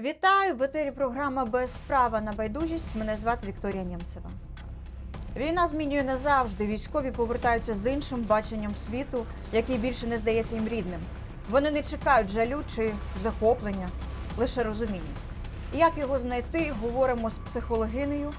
Вітаю! В етері програма Без права на байдужість. Мене звати Вікторія Нємцева. Війна змінює не завжди. Військові повертаються з іншим баченням світу, який більше не здається їм рідним. Вони не чекають жалю чи захоплення, лише розуміння. Як його знайти, говоримо з психологинею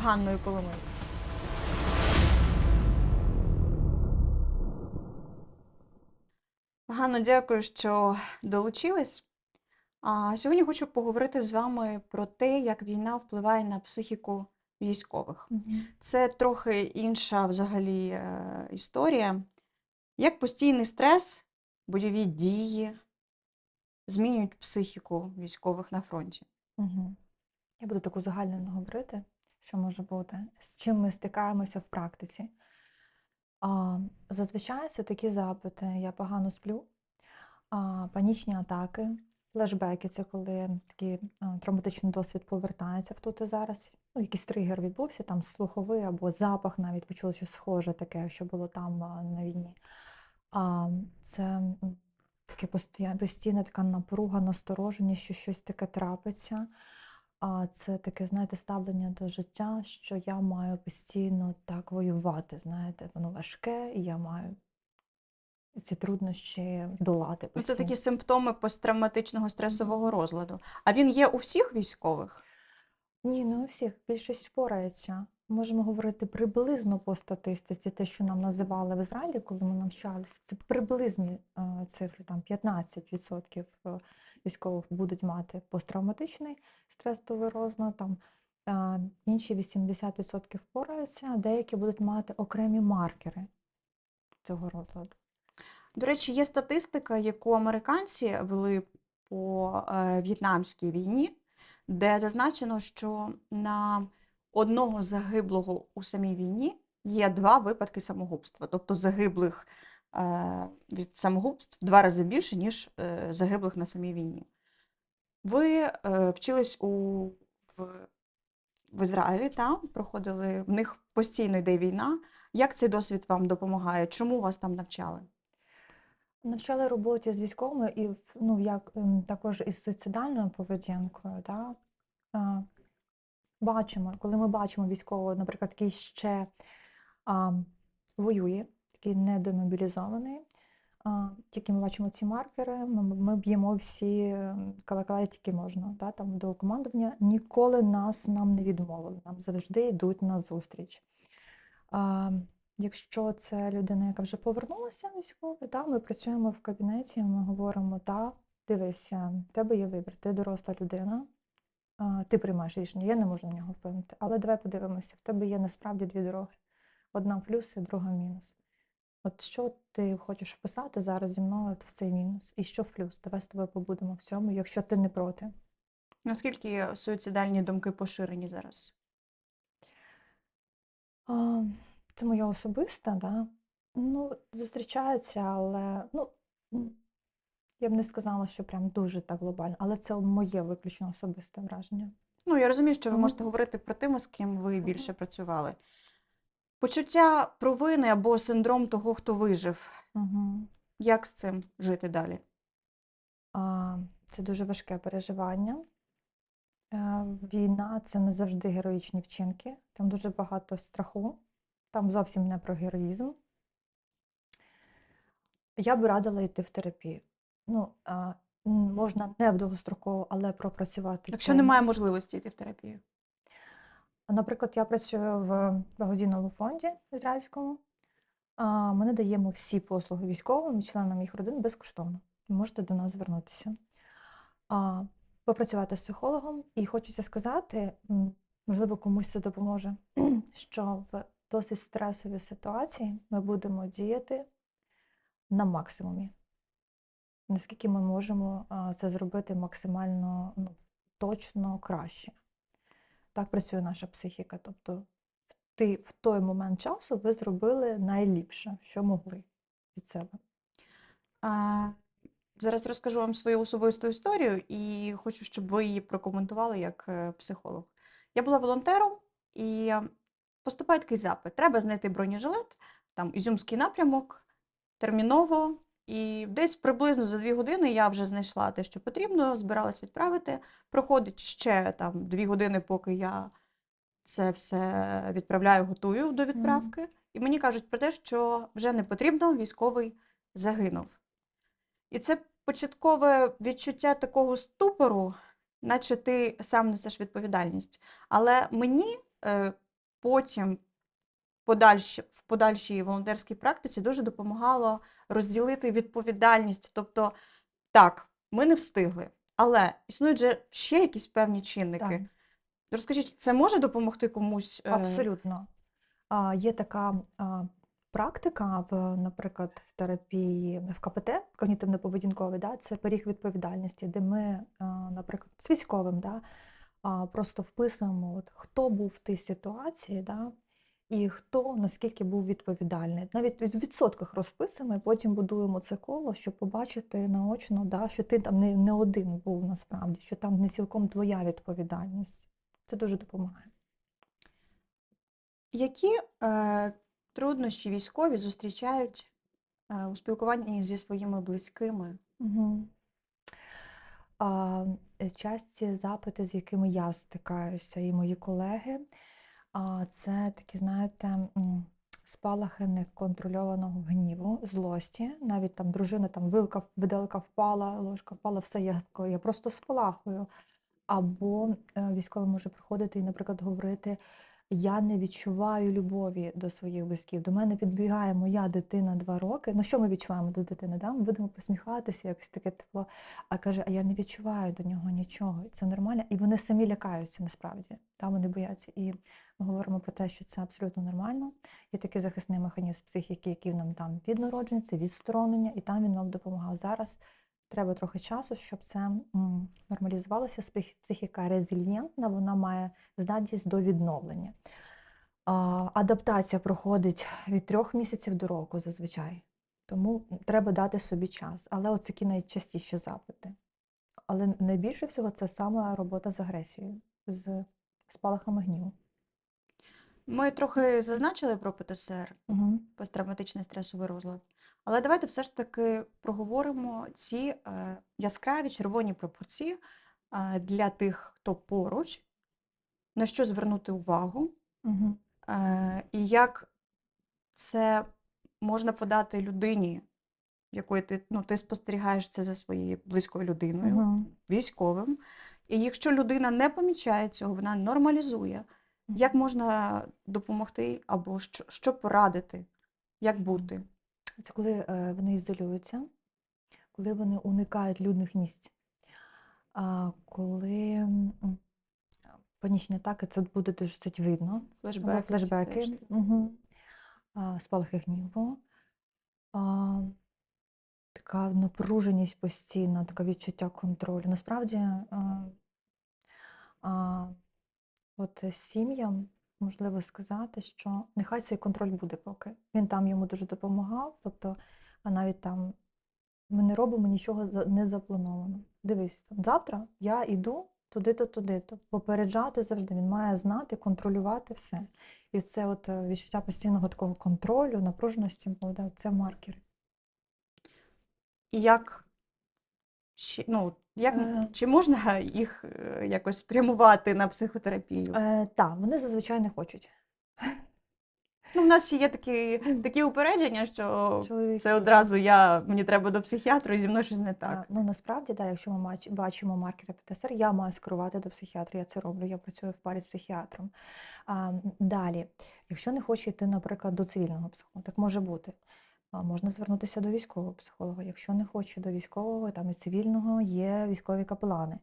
Ганною Коломиєць. Ганно, дякую, що долучились. А сьогодні хочу поговорити з вами про те, як війна впливає на психіку військових. Це трохи інша взагалі е, історія. Як постійний стрес, бойові дії змінюють психіку військових на фронті. Угу. Я буду таку загальнено говорити, що може бути, з чим ми стикаємося в практиці. А, зазвичай це такі запити: я погано сплю, а, панічні атаки, флешбеки це коли такий травматичний досвід повертається в тут і зараз. Ну, якийсь тригер відбувся, там слуховий або запах навіть почули, що схоже таке, що було там на війні. А, це таке постійна така напруга, настороженість, що щось таке трапиться. А це таке, знаєте, ставлення до життя, що я маю постійно так воювати. Знаєте, воно важке, і я маю ці труднощі долати. Ну, Це такі симптоми посттравматичного стресового розладу. А він є у всіх військових? Ні, не у всіх. Більшість впорається. Можемо говорити приблизно по статистиці, те, що нам називали в Ізраїлі, коли ми навчалися. Це приблизні е, цифри, там 15% е, військових будуть мати посттравматичний стресовий розлад, там е, інші 80% впораються, а деякі будуть мати окремі маркери цього розладу. До речі, є статистика, яку американці вели по е, в'єтнамській війні, де зазначено, що на одного загиблого у самій війні є два випадки самогубства, тобто загиблих е, від самогубств в два рази більше, ніж е, загиблих на самій війні. Ви вчились у, в, в Ізраїлі, та? проходили, в них постійно йде війна. Як цей досвід вам допомагає? Чому вас там навчали? Навчали роботі з військовими і ну, як, ем, також із суїцидальною поведінкою. Да? Бачимо, коли ми бачимо військового, наприклад, який ще а, воює, такий недомобілізований, а, тільки ми бачимо ці маркери, ми, ми б'ємо всі ем, колокола, які можна. Да? Там, до командування ніколи нас нам не відмовили, нам завжди йдуть на зустріч. А, Якщо це людина, яка вже повернулася військовий, та, ми працюємо в кабінеті, ми говоримо, та, дивися, в тебе є вибір, ти доросла людина, ти приймаєш рішення, я не можу на нього вплинути. Але давай подивимося, в тебе є насправді дві дороги: одна в плюс і друга в мінус. От що ти хочеш вписати зараз зі мною в цей мінус? І що в плюс? Давай з тобою побудемо в цьому, якщо ти не проти. Наскільки суїцидальні думки поширені зараз? А, це моя особиста, да? Ну, зустрічається, але ну, я б не сказала, що прям дуже так глобально, але це моє виключно особисте враження. Ну, я розумію, що ви можете говорити про тими, з ким ви більше працювали. Почуття провини або синдром того, хто вижив. Угу. Як з цим жити далі? А, це дуже важке переживання. Е, Війна це не завжди героїчні вчинки, там дуже багато страху, там зовсім не про героїзм. Я би радила йти в терапію. Ну, а, можна не в довгостроково, але пропрацювати Якщо цей немає можливості йти в терапію. Наприклад, я працюю в благодійному фонді ізраїльському. А, Ми надаємо всі послуги військовим і членам їх родин безкоштовно. Ви можете до нас звернутися. А, Попрацювати з психологом, і хочеться сказати, можливо, комусь це допоможе, що в досить стресовій ситуації ми будемо діяти на максимумі. Наскільки ми можемо це зробити максимально ну, точно краще. Так працює наша психіка. Тобто, в той момент часу ви зробили найліпше, що могли від себе. А, зараз розкажу вам свою особисту історію і хочу, щоб ви її прокоментували як е, психолог. Я була волонтером і поступає такий запит. Треба знайти бронежилет, там Ізюмський напрямок, терміново І десь приблизно за дві години я вже знайшла те, що потрібно, збиралась відправити. Проходить ще там дві години, поки я це все відправляю, готую до відправки. І мені кажуть про те, що вже не потрібно, військовий загинув. І це початкове відчуття такого ступору, наче ти сам несеш відповідальність. Але мені е, потім подальші, в подальшій волонтерській практиці дуже допомагало розділити відповідальність. Тобто, так, ми не встигли, але існують же ще якісь певні чинники. Так. Розкажіть, це може допомогти комусь? е, Абсолютно. А, є така а, практика, в, наприклад, в терапії в КПТ, когнітивно-поведінковий, да, це пиріг відповідальності, де ми, наприклад, з військовим, да, а, просто вписуємо, от, хто був в тій ситуації, да, і хто наскільки був відповідальний. Навіть в відсотках розписуємо, і потім будуємо це коло, щоб побачити наочно, да, що ти там не, не один був насправді, що там не цілком твоя відповідальність. Це дуже допомагає. Які е, труднощі військові зустрічають е, у спілкуванні зі своїми близькими? Угу. А, часті запити, з якими я стикаюся, і мої колеги, це такі, знаєте, спалахи неконтрольованого гніву, злості. Навіть там дружина, там вилка, виделка впала, ложка впала, все, я, я просто спалахую. Або е, військовий може приходити і, наприклад, говорити: я не відчуваю любові до своїх близьких. До мене підбігає моя дитина два роки. Ну що ми відчуваємо до дитини? Да? Ми будемо посміхатися, якось таке тепло. А каже, а я не відчуваю до нього нічого. Це нормально. І вони самі лякаються насправді. Та вони бояться. І ми говоримо про те, що це абсолютно нормально. Є такий захисний механізм психіки, який нам там від народження, це відсторонення, і там він нам допомагав зараз. Треба трохи часу, щоб це нормалізувалося. Психіка резильєнтна, вона має здатність до відновлення. Адаптація проходить від трьох місяців до року зазвичай. Тому треба дати собі час. Але от такі найчастіші запити. Але найбільше всього це саме робота з агресією, з спалахами гніву. Ми трохи зазначили про ПТСР, Угу. посттравматичний стресовий розлад. Але давайте все ж таки проговоримо ці е, яскраві червоні пропорції е, для тих, хто поруч, на що звернути увагу, Угу. і як це можна подати людині, якої ти, ну, ти спостерігаєш це за своєю близькою людиною, Угу. військовим. І якщо людина не помічає цього, вона нормалізує. Як можна допомогти або що, що порадити, як бути? Це коли е, вони ізолюються, коли вони уникають людних місць. А коли панічні атаки, це буде дуже видно. Флешбеки. Флешбеки, угу. спалахи гніву, така напруженість постійна, таке відчуття контролю. Насправді, а, а, от сім'ям можливо сказати, що нехай цей контроль буде поки. Він там йому дуже допомагав, тобто, а навіть там ми не робимо нічого не заплановано. Дивись, там, завтра я йду туди-то, туди-то. Попереджати завжди. Він має знати, контролювати все. І це от е, відчуття постійного такого контролю, напруженості це маркери. І як, чи, ну, як, Е. чи можна їх е, якось спрямувати на психотерапію? Е, так, вони зазвичай не хочуть. Ну, в нас ще є такі, такі упередження, що Чоловіки. це одразу я, мені треба до психіатру, і зі мною щось не А, так. Ну насправді, да, якщо ми бачимо маркери ПТСР, я маю скерувати до психіатра, я це роблю, я працюю в парі з психіатром. А, далі, якщо не хоче йти, наприклад, до цивільного психолога, так може бути. Можна звернутися до військового психолога. Якщо не хоче до військового, там і цивільного є військові капелани.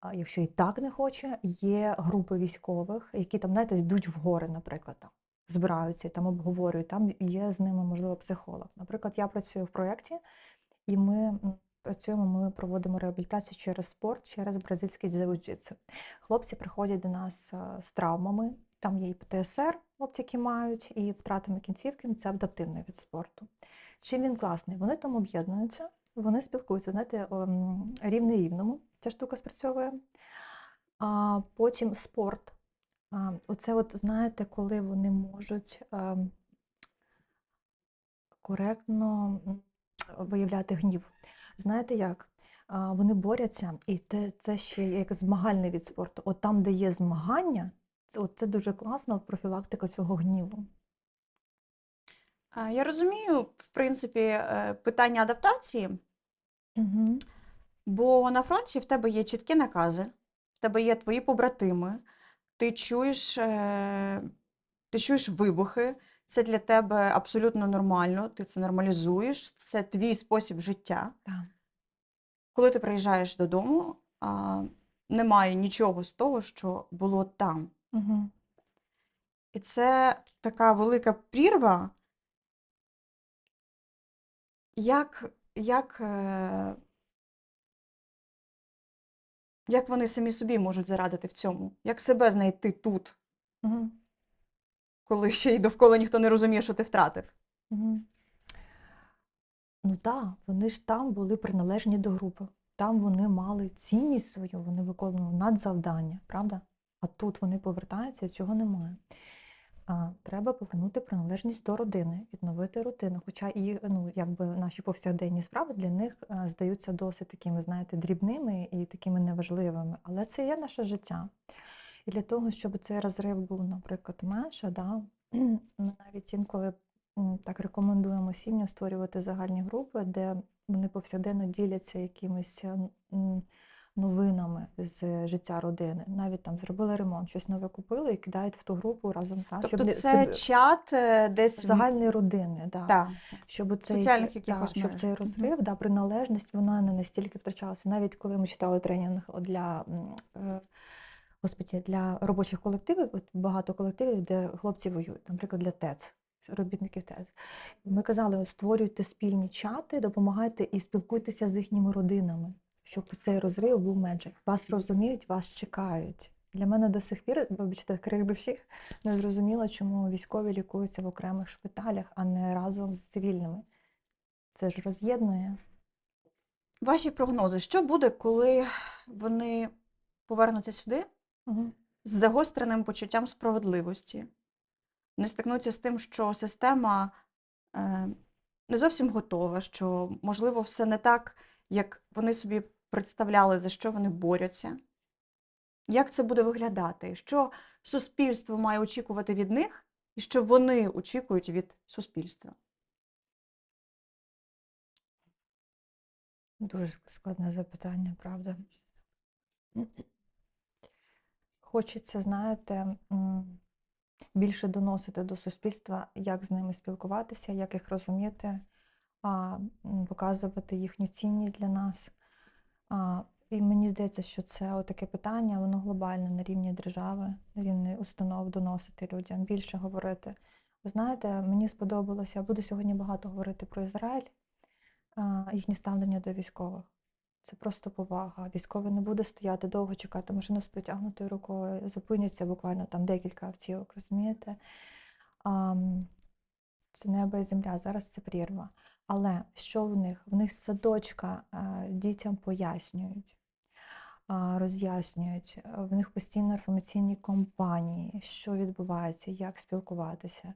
А якщо і так не хоче, є групи військових, які там, знаєте, йдуть в гори, наприклад, там збираються там обговорюють. Там є з ними, можливо, психолог. Наприклад, я працюю в проєкті, і ми працюємо, ми проводимо реабілітацію через спорт, через бразильський дзеу-джитсу. Хлопці приходять до нас з травмами. Там є і ПТСР, хлопці, які мають, і втратами кінцівки. Це адаптивний від спорту. Чим він класний? Вони там об'єднуються, вони спілкуються, знаєте, рівне рівному. Ця штука спрацьовує. А потім спорт. А, оце, от, знаєте, коли вони можуть ем, коректно виявляти гнів. Знаєте як? А, Вони борються, і те, це ще як змагальний від спорту. От там, де є змагання, це, от це дуже класно профілактика цього гніву. Я розумію, в принципі, е, питання адаптації, Угу. бо на фронті в тебе є чіткі накази, в тебе є твої побратими, ти чуєш, е, ти чуєш вибухи, це для тебе абсолютно нормально, ти це нормалізуєш, це твій спосіб життя. Так. Коли ти приїжджаєш додому, а, немає нічого з того, що було там. Угу. І це така велика прірва, як, як, е, як вони самі собі можуть зарадити в цьому, як себе знайти тут, Угу. коли ще й довкола ніхто не розуміє, що ти втратив. Угу. Ну так, вони ж там були приналежні до групи. Там вони мали цінність свою, вони виконували надзавдання, правда? А тут вони повертаються, цього немає. А, треба повернути приналежність до родини, відновити рутину. Хоча і ну, якби наші повсякденні справи для них а, здаються досить такими, знаєте, дрібними і такими неважливими. Але це є наше життя. І для того, щоб цей розрив був, наприклад, менше, да, ми навіть інколи так рекомендуємо сім'ям створювати загальні групи, де вони повсякденно діляться якимись е, новинами з життя родини. Навіть там зробили ремонт, щось нове купили і кидають в ту групу разом. Так, Тобто не- це щоб- чат е, десь загальні родини, да. Так. щоб цей, соціальних да, щоб цей розрив, да, приналежність, вона не настільки втрачалася. Навіть коли ми читали тренінг для, е, господі, для робочих колективів, от багато колективів, де хлопці воюють, наприклад, для ТЕЦ, робітників ТЕЦ. Ми казали, створюйте спільні чати, допомагайте і спілкуйтеся з їхніми родинами, щоб цей розрив був менше. Вас розуміють, вас чекають. Для мене до сих пір, вибачте, крик душі, не зрозуміло, чому військові лікуються в окремих шпиталях, а не разом з цивільними. Це ж роз'єднує. Ваші прогнози, що буде, коли вони повернуться сюди Угу. з загостреним почуттям справедливості. Вони стикнуться з тим, що система е, не зовсім готова, що, можливо, все не так, як вони собі представляли, за що вони борються. Як це буде виглядати? Що суспільство має очікувати від них, і що вони очікують від суспільства? Дуже складне запитання, правда. Хочеться, знаєте, більше доносити до суспільства, як з ними спілкуватися, як їх розуміти, показувати їхню цінність для нас. І мені здається, що це таке питання, воно глобальне на рівні держави, на рівні установ доносити людям, більше говорити. Ви знаєте, мені сподобалося, я буду сьогодні багато говорити про Ізраїль, їхнє ставлення до військових. Це просто повага. Військовий не буде стояти довго чекати машину з протягнутою рукою, зупиняться буквально там декілька автівок, розумієте? Це небо і земля, зараз це прірва. Але що в них? В них садочка дітям пояснюють, роз'яснюють. В них постійно інформаційні кампанії, що відбувається, як спілкуватися.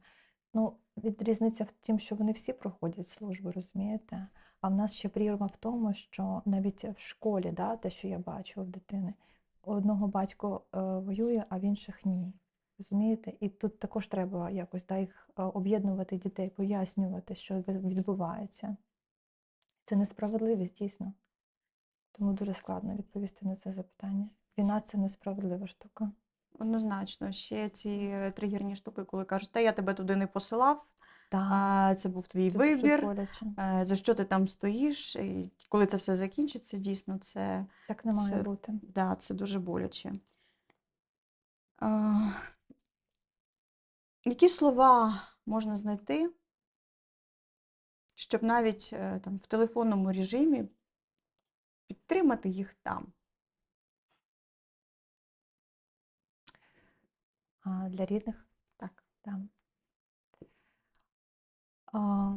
Ну, від різниця в тім, що вони всі проходять службу, розумієте? А в нас ще прірва в тому, що навіть в школі, да, те, що я бачу в дитини, одного батько е, воює, а в інших ні. Розумієте? І тут також треба якось да, їх е, об'єднувати дітей, пояснювати, що відбувається. Це несправедливість, дійсно. Тому дуже складно відповісти на це запитання. Війна це несправедлива штука. Однозначно, ще ці тригерні штуки, коли кажуть, та я тебе туди не посилав, Так, а це був твій це вибір. е, за що ти там стоїш, і коли це все закінчиться, дійсно, це, Так не має це- бути. да, це дуже боляче. А, які слова можна знайти, щоб навіть е, там, в телефонному режимі підтримати їх там? А для рідних Так. там. А,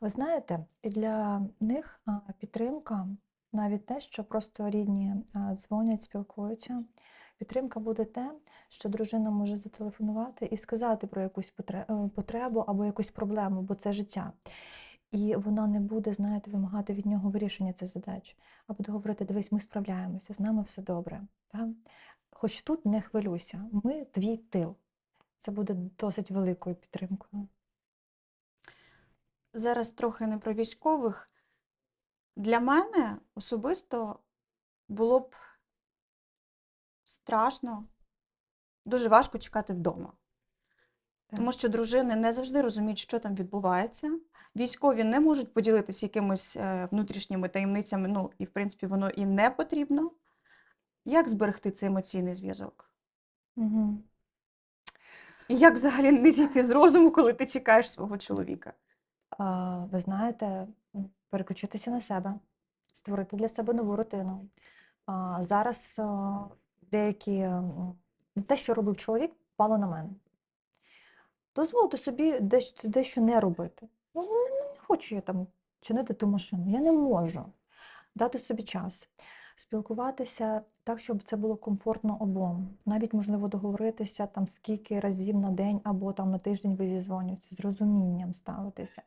ви знаєте, для них підтримка, навіть те, що просто рідні дзвонять, спілкуються, Підтримка буде те, що дружина може зателефонувати і сказати про якусь е, потребу або якусь проблему, бо це життя. І вона не буде, знаєте, вимагати від нього вирішення цих задач, а буде говорити: дивись, ми справляємося, з нами все добре. Так? Хоч тут не хвилюйся, ми твій тил. Це буде досить великою підтримкою. Зараз трохи не про військових. Для мене особисто було б страшно, дуже важко чекати вдома. Так. Тому що дружини не завжди розуміють, що там відбувається. Військові не можуть поділитися якимись е, внутрішніми таємницями, ну і в принципі воно і не потрібно. Як зберегти цей емоційний зв'язок? Угу. І як взагалі не зійти з розуму, коли ти чекаєш свого чоловіка? А, ви знаєте, переключитися на себе, створити для себе нову рутину. А, зараз деякі те, що робив чоловік, впало на мене. Дозволити собі дещо, дещо не робити. Ну, не, не хочу я там чинити ту машину, я не можу. Дати собі час, спілкуватися так, щоб це було комфортно обом. Навіть можливо договоритися там скільки разів на день або там на тиждень ви зізвонюєтеся, з розумінням ставитися.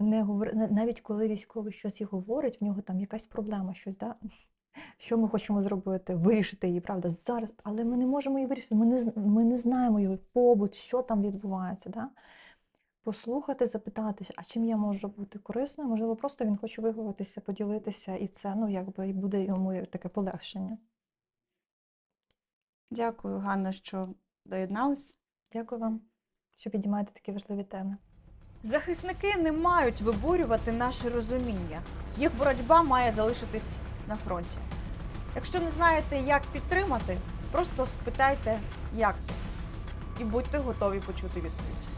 Не говори, навіть коли військовий щось і говорить, в нього там якась проблема, щось, да? Що ми хочемо зробити, вирішити її, правда, зараз, але ми не можемо її вирішити, ми не, ми не знаємо його побут, що там відбувається. Да? Послухати, запитати, а чим я можу бути корисною, можливо, просто він хоче виговоритися, поділитися, і це ну, якби, буде йому таке полегшення. Дякую, Ганна, що доєднались. Дякую вам, що підіймаєте такі важливі теми. Захисники не мають виборювати наше розуміння. Їх боротьба має залишитись на фронті. Якщо не знаєте, як підтримати, просто спитайте, як ти, і будьте готові почути відповідь.